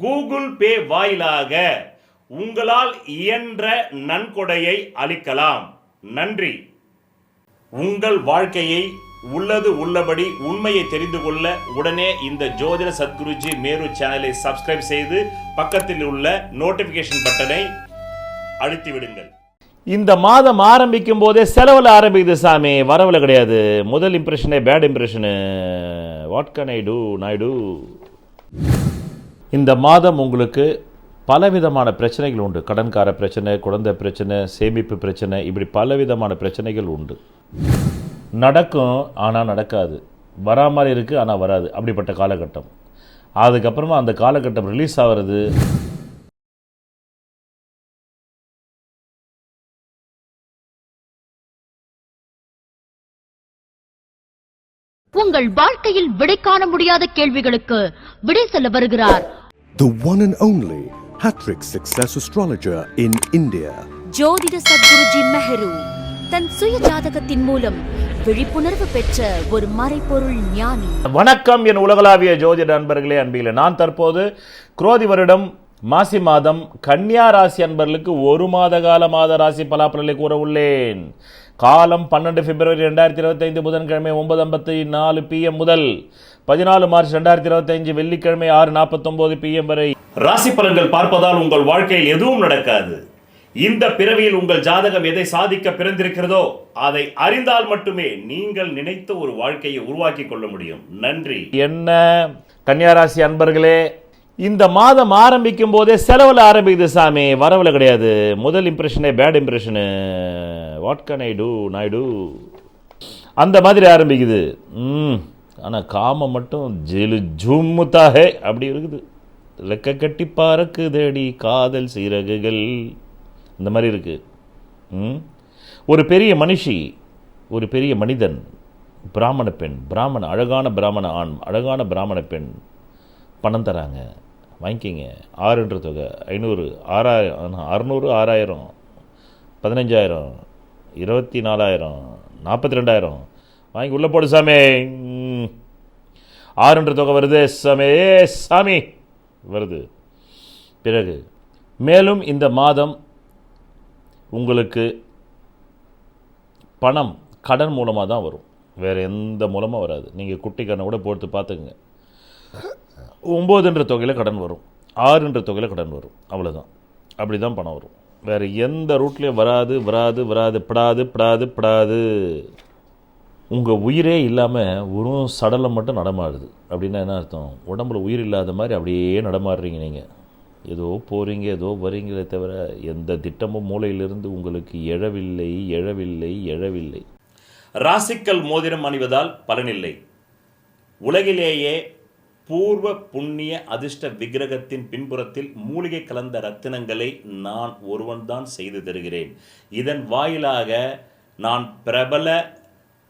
Google Pay வாயிலாக உங்களால் இயன்ற நன்கொடையை அளிக்கலாம். நன்றி. உங்கள் வாழ்க்கையை உள்ளது உள்ளபடி உண்மையை தெரிந்து கொள்ள உடனே இந்த ஜோதிட சத்குருஜி மேரு சேனலை சப்ஸ்கிரைப் செய்து பக்கத்தில் உள்ள நோட்டிபிகேஷன் பட்டனை அழுத்தி விடுங்கள் இந்த மாதம் ஆரம்பிக்கும் போதே செலவில் ஆரம்பிக்குது சாமி. வரவில் கிடையாது. முதல் இம்ப்ரெஷனே bad impression what can I do Naidu இந்த மாதம் உங்களுக்கு பலவிதமான பிரச்சனைகள் உண்டு. கடன்கார பிரச்சனை குழந்தை பிரச்சனை சேமிப்பு பிரச்சனை இப்படி பலவிதமான பிரச்சனைகள் உண்டு. நடக்கும் ஆனால் நடக்காது. வரா மாதிரி இருக்குது ஆனால் வராது. அப்படிப்பட்ட காலகட்டம். அதுக்கப்புறமா அந்த காலகட்டம் ரிலீஸ் ஆகிறது. உங்கள் வாழ்க்கையில் விடை காண முடியாத கேள்விகளுக்கு விடை சொல்ல வருகிறார் The one and only Hattrick Success Astrologer in India. ஜோதிட சத்குருஜி மெஹரு தன் சுய ஜாதகத்தின் மூலம் விழிப்புணர்வு பெற்ற ஒரு மறைபொருள் ஞானி. வணக்கம் என் உலகளாவிய ஜோதிட அன்பர்களே அன்பிகளே நான் தற்போது குரோதி வருடம் மாசி மாதம் கன்னியா ராசி அன்பர்களுக்கு ஒரு மாத கால மாத ராசி பலாப்பலனை கூற உள்ளேன். காலம் பன்னெண்டு பிப்ரவரி ரெண்டாயிரத்தி இருபத்தைந்து புதன்கிழமை ஒன்பது ஐம்பத்தி நாலு பிஎம் முதல் பதினாலு மார்ச் ரெண்டாயிரத்தி இருபத்தைந்து வெள்ளிக்கிழமை ஆறு நாற்பத்தொம்போது பிஎம் வரை ராசி பலன்கள் பார்ப்பதால் உங்கள் வாழ்க்கையில் எதுவும் நடக்காது. இந்த பிறவியில் உங்கள் ஜாதகம் எதை சாதிக்க பிறந்திருக்கிறதோ அதை அறிந்தால் மட்டுமே நீங்கள் நினைத்த ஒரு வாழ்க்கையை உருவாக்கி கொள்ள முடியும். நன்றி. என்ன? கன்னியாராசி அன்பர்களே இந்த மாதம் ஆரம்பிக்கும் போதே செலவில் ஆரம்பிக்குது சாமி. வரவில் கிடையாது. முதல் இம்ப்ரெஷனே bad impression what can I do Naidu அந்த மாதிரி ஆரம்பிக்குது. ம். ஆனால் காமம் மட்டும் ஜெலு ஜும்முத்தாஹே அப்படி இருக்குது. லெக்க கட்டி பறக்குதடி காதல் சிறகுகள். இந்த மாதிரி இருக்குது ம்? ஒரு பெரிய மனுஷி ஒரு பெரிய மனிதன் பிராமண பெண் பிராமண அழகான பிராமண ஆண் அழகான பிராமண பெண் பணம் தராங்க. வாங்கிக்கிங்க. ஆறுன்ற தொகை. ஐநூறு ஆறாயிரம் அறநூறு ஆறாயிரம் பதினஞ்சாயிரம் இருபத்தி நாலாயிரம் நாற்பத்தி ரெண்டாயிரம் வாங்கி உள்ளே போடு சாமி. ஆறுன்ற தொகை வருது. சாமி ஏ சாமி. வருது. பிறகு மேலும் இந்த மாதம் உங்களுக்கு பணம் கடன் மூலமாக தான் வரும். வேறு எந்த மூலமாக வராது. நீங்கள் குட்டி கடனை கூட போட்டு பார்த்துக்குங்க. ஒம்போதுன்ற தொகையில் கடன் வரும். ஆறுன்ற தொகையில் கடன் வரும். அவ்வளோதான் அப்படி தான் பணம் வரும். வேறு எந்த ரூட்லேயும் வராது வராது வராது படாது படாது படாது. உங்கள் உயிரே இல்லாமல் வெறும் சடலம் மட்டும் நடமாடுது. அப்படின்னா என்ன அர்த்தம்? உடம்புல உயிர் இல்லாத மாதிரி அப்படியே நடமாடுறீங்க நீங்கள் ஏதோ போகிறீங்க ஏதோ வரீங்களே தவிர எந்த திட்டமும் மூளையிலிருந்து உங்களுக்கு எழவில்லை எழவில்லை எழவில்லை. ராசிக்கல் மோதிரம் அணிவதால் பலனில்லை. உலகிலேயே பூர்வ புண்ணிய அதிர்ஷ்ட விக்கிரகத்தின் பின்புறத்தில் மூலிகை கலந்த ரத்தினங்களை நான் ஒருவன்தான் செய்து தருகிறேன். இதன் வாயிலாக நான் பிரபல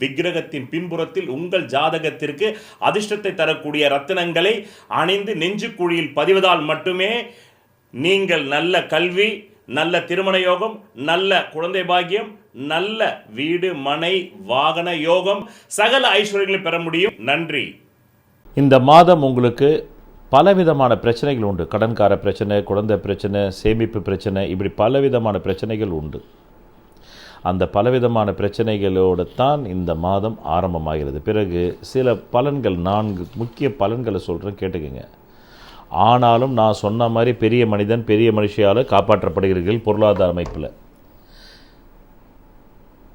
விக்கிரகத்தின் பின்புறத்தில் உங்கள் ஜாதகத்திற்கு அதிர்ஷ்டத்தை தரக்கூடிய ரத்தினங்களை அணிந்து நெஞ்சுக்குழியில் பதிவதால் மட்டுமே நீங்கள் நல்ல கல்வி நல்ல திருமண யோகம் நல்ல குழந்தை பாக்கியம் நல்ல வீடு மனை வாகன யோகம் சகல ஐஸ்வர்யங்களை பெற முடியும். நன்றி. இந்த மாதம் உங்களுக்கு பலவிதமான பிரச்சனைகள் உண்டு. கடன்கார பிரச்சனை குழந்தை பிரச்சனை சேமிப்பு பிரச்சனை இப்படி பலவிதமான பிரச்சனைகள் உண்டு. அந்த பலவிதமான பிரச்சனைகளோடு தான் இந்த மாதம் ஆரம்பமாகிறது. பிறகு சில பலன்கள் நான்கு முக்கிய பலன்களை சொல்கிறேன் கேட்டுக்கோங்க. ஆனாலும் நான் சொன்ன மாதிரி பெரிய மனிதன் பெரிய மனுஷியால் காப்பாற்றப்படுகிறீர்கள் பொருளாதார அமைப்பில்.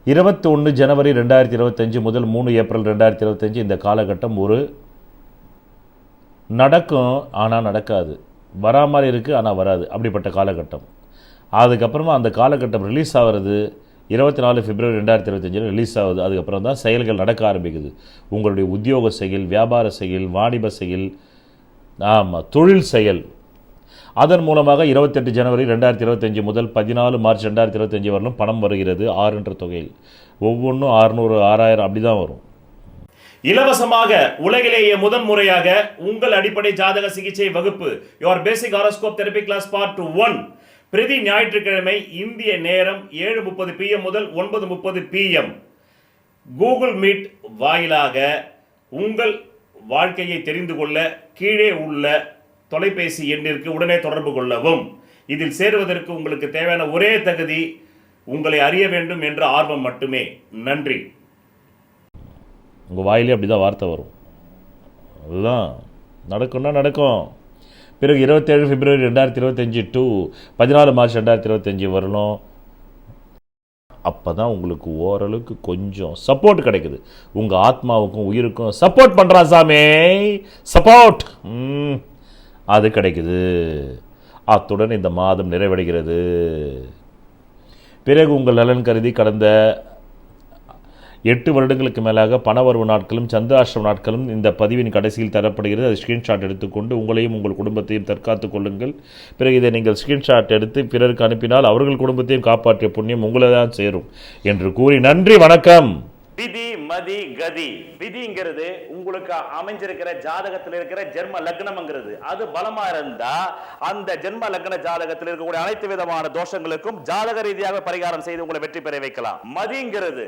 இருபத்தி ஒன்று ஜனவரி ரெண்டாயிரத்தி இருபத்தஞ்சு முதல் மூணு ஏப்ரல் ரெண்டாயிரத்தி இருபத்தஞ்சு இந்த காலகட்டம் ஒரு நடக்கும் ஆனால் நடக்காது. வரா மாதிரி இருக்குது ஆனால் வராது. அப்படிப்பட்ட காலகட்டம். அதுக்கப்புறமா அந்த காலகட்டம் ரிலீஸ் ஆகிறது. இருபத்தி நாலு பிப்ரவரி ரெண்டாயிரத்தி இருபத்தஞ்சில் ரிலீஸ் ஆகுது. அதுக்கப்புறம் தான் செயல்கள் நடக்க ஆரம்பிக்குது. உங்களுடைய உத்தியோக செயல் வியாபார செயல் வாணிப செயல் ஆமாம் தொழில் செயல். அதன் மூலமாக இருபத்தெட்டு ஜனவரி ரெண்டாயிரத்தி இருபத்தஞ்சி முதல் பதினாலு மார்ச் ரெண்டாயிரத்தி இருபத்தஞ்சி வரலும் பணம் வருகிறது. ஆறுன்ற தொகையில். ஒவ்வொன்றும் ஆறுநூறு ஆறாயிரம் அப்படி தான் வரும். இலவசமாக உலகிலேயே முதன் முறையாக உங்கள் அடிப்படை ஜாதக சிகிச்சை வகுப்பு. Your basic horoscope therapy class part one பிரதி ஞாயிற்றுக்கிழமை இந்திய நேரம் ஏழு முப்பது பிஎம் முதல் ஒன்பது முப்பது பிஎம் கூகுள் மீட் வாயிலாக உங்கள் வாழ்க்கையை தெரிந்து கொள்ள கீழே உள்ள தொலைபேசி எண்ணிற்கு உடனே தொடர்பு கொள்ளவும். இதில் சேருவதற்கு உங்களுக்கு தேவையான ஒரே தகுதி உங்களை அறிய வேண்டும் என்ற ஆர்வம் மட்டுமே. நன்றி. உங்கள் வாயிலே அப்படி தான் வார்த்தை வரும். அதுதான். நடக்கும்னா நடக்கும். பிறகு இருபத்தேழு பிப்ரவரி ரெண்டாயிரத்தி இருபத்தஞ்சி டு பதினாலு மார்ச் ரெண்டாயிரத்தி இருபத்தஞ்சி வரணும். அப்போ தான் உங்களுக்கு ஓரளவுக்கு கொஞ்சம் சப்போர்ட் கிடைக்குது. உங்கள் ஆத்மாவுக்கும் உயிருக்கும் சப்போர்ட் பண்ணுறான் சாமி. சப்போர்ட் அது கிடைக்குது. அத்துடன் இந்த மாதம் நிறைவடைகிறது. பிறகு உங்கள் நலன் கருதி கடந்த எட்டு வருடங்களுக்கு மேலாக பணவரவு நாட்களும் சந்திராஷ்டிரம் நாட்களும் இந்த பதிவின் கடைசியில் தரப்படுகிறது. அது ஸ்கிரீன்ஷாட் எடுத்துக்கொண்டு உங்களையும் உங்கள் குடும்பத்தையும் தற்காத்துக் கொள்ளுங்கள். பிறகு இதை நீங்கள் ஸ்கிரீன்ஷாட் எடுத்து பிறருக்கு அனுப்பினால் அவர்கள் குடும்பத்தையும் காப்பாற்றிய புண்ணியம் உங்களை தான் சேரும் என்று கூறி நன்றி வணக்கம். விதி மதி கதி. விதிங்கிறது உங்களுக்கு அமைஞ்சிருக்கிற ஜாதகத்தில் இருக்கிற ஜென்ம லக்னம்ங்கிறது. அது பலமா இருந்தா அந்த ஜென்ம லக்ன ஜாதகத்தில் இருக்கக்கூடிய அனைத்து விதமான தோஷங்களுக்கும் ஜாதக ரீதியாக பரிகாரம் செய்து உங்களை வெற்றி பெற வைக்கலாம். மதிங்கிறது